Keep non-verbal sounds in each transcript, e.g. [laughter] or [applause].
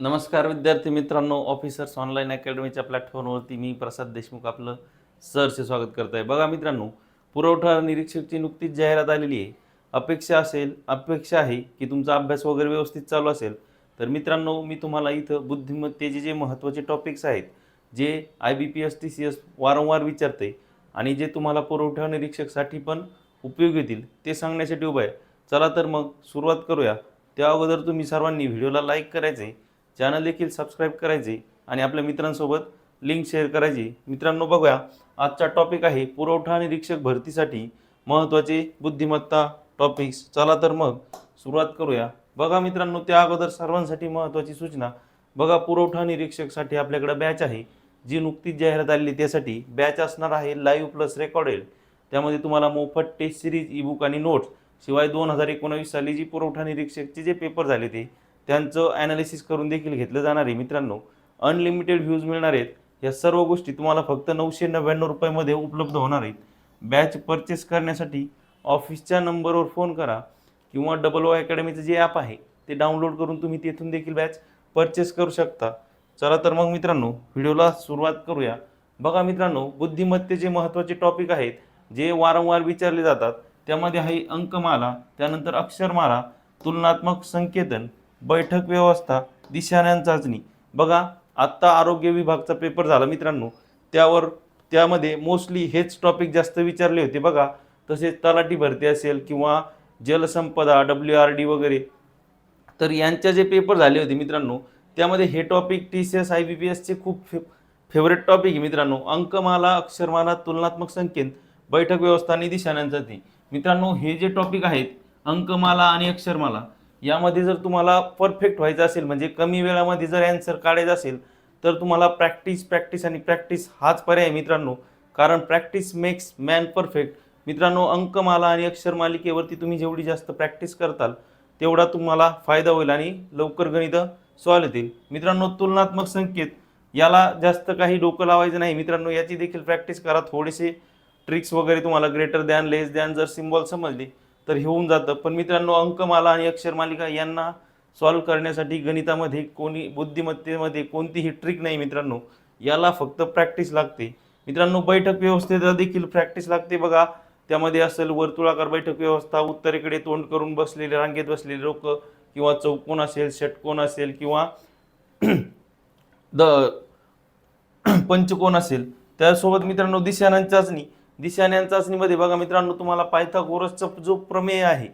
नमस्कार विद्यार्थी मित्रांनो ऑफिसर्स ऑनलाईन अकॅडमीच्या प्लॅटफॉर्मवरती मी प्रसाद देशमुख आपलं सरचे स्वागत करत आहे बघा मित्रांनो पुरवठा निरीक्षकची नुकतीच जाहिरात आलेली आहे. अपेक्षा असेल अपेक्षा आहे की तुमचा अभ्यास वगैरे व्यवस्थित चालू असेल. तर मित्रांनो मी तुम्हाला इथं बुद्धिमत्तेचे जे महत्त्वाचे टॉपिक्स आहेत जे I B P S T C S वारंवार विचारते आणि जे तुम्हाला पुरवठा निरीक्षकसाठी पण उपयोग येतील ते सांगण्यासाठी उभं आहे. चला तर मग सुरुवात करूया. त्या अगोदर तुम्ही सर्वांनी व्हिडिओला लाईक करायचे चॅनल देखील सबस्क्राईब करायचे आणि आपल्या मित्रांसोबत लिंक शेअर करायची. मित्रांनो बघूया आजचा टॉपिक आहे पुरवठा निरीक्षक भरतीसाठी महत्त्वाचे बुद्धिमत्ता टॉपिक्स चला तर मग सुरुवात करूया. बघा मित्रांनो त्या अगोदर सर्वांसाठी महत्त्वाची सूचना. बघा पुरवठा निरीक्षकसाठी आपल्याकडे बॅच आहे. जी नुकतीच जाहिरात आलेली त्यासाठी बॅच असणार आहे लाईव्ह प्लस रेकॉर्डेड त्यामध्ये तुम्हाला मोफत टेस्ट सिरीज ईबुक आणि नोट्स शिवाय दोन हजार एकोणावीस साली जी पुरवठा निरीक्षकचे जे पेपर झाले ते त्यांचं ॲनालिसिस करून देखील घेतलं जाणार आहे. मित्रांनो अनलिमिटेड व्ह्यूज मिळणार आहेत. या सर्व गोष्टी तुम्हाला फक्त नऊशे नव्याण्णव रुपयामध्ये उपलब्ध होणार आहेत. बॅच परचेस करण्यासाठी ऑफिसच्या नंबरवर फोन करा किंवा डबल ओ अकॅडमीचं जे ॲप आहे ते डाउनलोड करून तुम्ही तेथून देखील बॅच परचेस करू शकता. चला तर मग मित्रांनो व्हिडिओला सुरुवात करूया. बघा मित्रांनो बुद्धिमत्तेचे महत्त्वाचे टॉपिक आहेत जे वारंवार विचारले जातात त्यामध्ये आहे अंकमाला त्यानंतर अक्षरमाला तुलनात्मक संकेतन बैठक व्यवस्था दिशाज्ञान चाचणी. बघा आत्ता आरोग्य विभागचा पेपर झाला मित्रांनो. त्यावर त्यामध्ये मोस्टली हेच टॉपिक जास्त विचारले होते बघा. तसेच तलाठी भरती असेल किंवा जलसंपदा डब्ल्यू आर डी वगैरे. तर यांच्या जे पेपर झाले होते मित्रांनो त्यामध्ये हे topic T C S I B P एसचे खूप फे फेवरेट टॉपिक आहे मित्रांनो. अंकमाला अक्षरमाला तुलनात्मक संकेत बैठक व्यवस्था आणि दिशाज्ञानचाचणी मित्रांनो हे जे टॉपिक आहेत अंकमाला आणि अक्षरमाला यामध्ये जर तुम्हाला परफेक्ट व्हायचं असेल म्हणजे कमी वेळामध्ये जर ॲन्सर काढायचं असेल तर तुम्हाला प्रॅक्टिस प्रॅक्टिस आणि प्रॅक्टिस हाच पर्याय मित्रांनो. कारण प्रॅक्टिस मेक्स मॅन परफेक्ट मित्रांनो अंकमाला आणि अक्षरमालिकेवरती तुम्ही जेवढी जास्त प्रॅक्टिस करताल तेवढा तुम्हाला फायदा होईल आणि लवकर गणितं सॉल्व येतील मित्रांनो तुलनात्मक संकेत. याला जास्त काही डोकं लावायचं नाही मित्रांनो याची देखील प्रॅक्टिस करा. थोडेसे ट्रिक्स वगैरे तुम्हाला ग्रेटर द्यान लेस द्यान जर सिम्बॉल समजले तर हे होऊन जातं. पण मित्रांनो अंकमाला आणि अक्षरमालिका यांना सॉल्व करण्यासाठी गणितामध्ये कोणी बुद्धिमत्तेमध्ये कोणतीही ट्रिक नाही मित्रांनो. याला फक्त प्रॅक्टिस लागते. मित्रांनो बैठक व्यवस्थेला देखील प्रॅक्टिस लागते बघा. त्यामध्ये असेल वर्तुळाकार बैठक व्यवस्था उत्तरेकडे तोंड करून बसलेले रांगेत बसलेले लोक किंवा चौकोन असेल षटकोन असेल किंवा [clears throat] द [clears throat] पंचकोन असेल. त्यासोबत मित्रांनो दिशानांची चाचणी. दिशाज्ञान चाचणीमध्ये बघा मित्रांनो तुम्हाला पायथागोरसचा जो प्रमेय आहे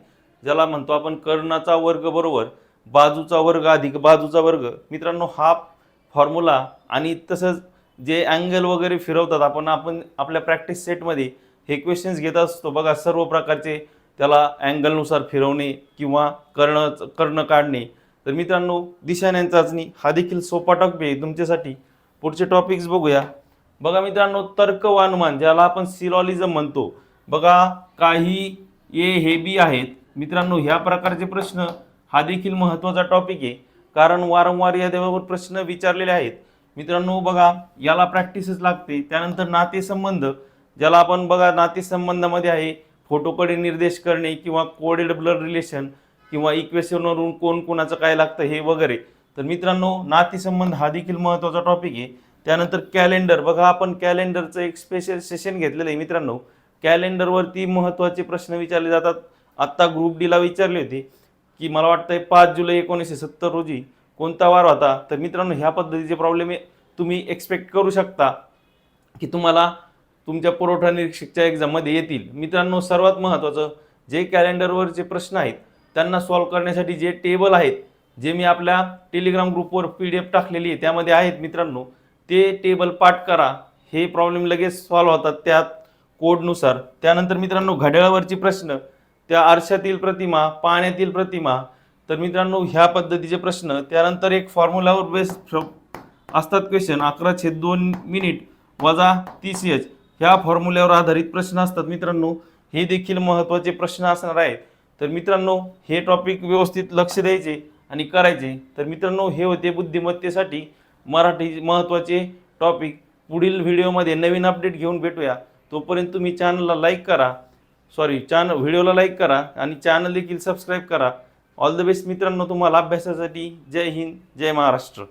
ज्याला म्हणतो आपण कर्णाचा वर्ग बरोबर बाजूचा वर्ग अधिक बाजूचा वर्ग. मित्रांनो हा फॉर्म्युला आणि तसंच जे अँगल वगैरे फिरवतात आपण आपण आपल्या प्रॅक्टिस सेटमध्ये हे क्वेश्चन्स घेत असतो. बघा सर्व प्रकारचे त्याला अँगलनुसार फिरवणे किंवा कर्ण कर्ण काढणे. तर मित्रांनो दिशाज्ञान चाचणी हा देखील सोपा टॉपिक आहे. तुमच्यासाठी पुढचे टॉपिक्स बघूया. बघा मित्रांनो तर्क व अनुमान ज्याला आपण सिलॉलिझम म्हणतो. बघा काही ए हे बी आहेत. मित्रांनो ह्या प्रकारचे प्रश्न हा देखील महत्त्वाचा टॉपिक आहे. कारण वारंवार या देवावर प्रश्न विचारलेले आहेत. मित्रांनो बघा याला प्रॅक्टिसच लागते. त्यानंतर नातेसंबंध ज्याला आपण बघा नातेसंबंधामध्ये आहे फोटोकडे निर्देश करणे किंवा कोडेड ब्लड रिलेशन किंवा इक्वेशनवरून कोण कोणाचं काय लागतं हे वगैरे. तर मित्रांनो नातेसंबंध हा देखील महत्त्वाचा टॉपिक आहे. त्यानंतर कॅलेंडर बघा आपण कॅलेंडरचं एक स्पेशल सेशन घेतलेलं आहे मित्रांनो. कॅलेंडरवरती महत्त्वाचे प्रश्न विचारले जातात. आत्ता ग्रुप डीला विचारले होते की मला वाटतंय पाच जुलै एकोणीसशे सत्तर रोजी कोणता वार होता? तर मित्रांनो ह्या पद्धतीचे प्रॉब्लेम तुम्ही एक्सपेक्ट करू शकता की तुम्हाला तुमच्या पुरवठा निरीक्षकच्या एक्झाममध्ये येतील. मित्रांनो सर्वात महत्त्वाचं जे कॅलेंडरवरचे प्रश्न आहेत त्यांना सॉल्व करण्यासाठी जे टेबल आहेत जे मी आपल्या टेलिग्राम ग्रुपवर पी डी एफ टाकलेली आहे त्यामध्ये आहेत मित्रांनो ते टेबल पाठ करा. हे प्रॉब्लेम लगेच सॉल्व होतात त्यात कोडनुसार. त्यानंतर मित्रांनो घड्याळावरचे प्रश्न. त्या आरशातील प्रतिमा पाण्यातील प्रतिमा. तर मित्रांनो ह्या पद्धतीचे प्रश्न. त्यानंतर एक फॉर्म्युलावर बेस असतात क्वेश्चन अकरा छेद दोन मिनिट वजा तीस एच ह्या फॉर्म्युल्यावर आधारित प्रश्न असतात मित्रांनो. हे देखील महत्त्वाचे प्रश्न असणार आहेत. तर मित्रांनो हे टॉपिक व्यवस्थित लक्ष द्यायचे आणि करायचे. तर मित्रांनो हे होते बुद्धिमत्तेसाठी मराठी महत्त्वाचे टॉपिक पुढील व्हिडिओमध्ये नवीन अपडेट घेऊन भेटूया. तोपर्यंत तुम्ही चॅनलला लाईक करा. सॉरी चॅन व्हिडिओला लाईक करा आणि चॅनल देखील सबस्क्राईब करा. ऑल द बेस्ट मित्रांनो तुम्हाला अभ्यासासाठी. जय हिंद जय महाराष्ट्र.